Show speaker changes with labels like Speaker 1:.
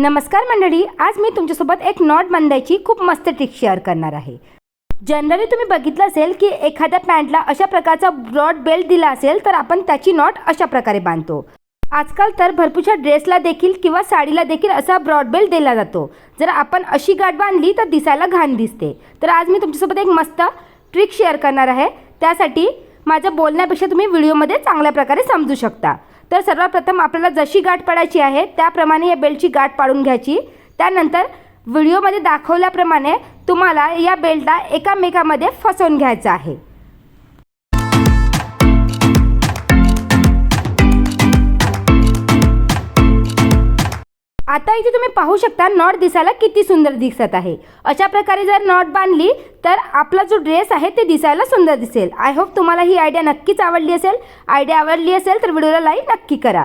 Speaker 1: नमस्कार मंडळी आज मी तुमच्यासोबत एक नॉट बांधायची खूप मस्त ट्रिक शेअर करणार आहे. जनरली तुम्ही बघितलं असेल की एखाद्या पॅन्टला अशा प्रकारचा ब्रॉड बेल्ट दिला असेल तर आपण त्याची नॉट अशा प्रकारे बांधतो. आजकाल तर भरपूरशा ड्रेसला देखील किंवा साडीला देखील असा ब्रॉड बेल्ट दिला जातो. जर आपण अशी गाठ बांधली तर दिसायला घाण दिसते. तर आज मी तुमच्यासोबत एक मस्त ट्रिक शेअर करणार आहे. त्यासाठी माझ्या बोलण्यापेक्षा तुम्ही व्हिडिओमध्ये चांगल्या प्रकारे समजू शकता. तर सर्वप्रथम आपल्याला जशी गाठ पडायची आहे त्याप्रमाणे या बेल्टची गाठ पाडून घ्यायची. त्यानंतर व्हिडिओमध्ये दाखवल्याप्रमाणे तुम्हाला या बेल्टला एकामेकामध्ये फसवून घ्यायचं आहे. आता इथे तुम्ही पाहू शकता नॉट दिसायला किती सुंदर दिसत आहे. अशा प्रकारे जर नॉट बांधली तर आपला जो ड्रेस आहे ते दिसायला सुंदर दिसेल. आय होप तुम्हाला ही आयडिया नक्कीच आवडली असेल. आयडिया आवडली असेल तर व्हिडिओला लाईक नक्की करा.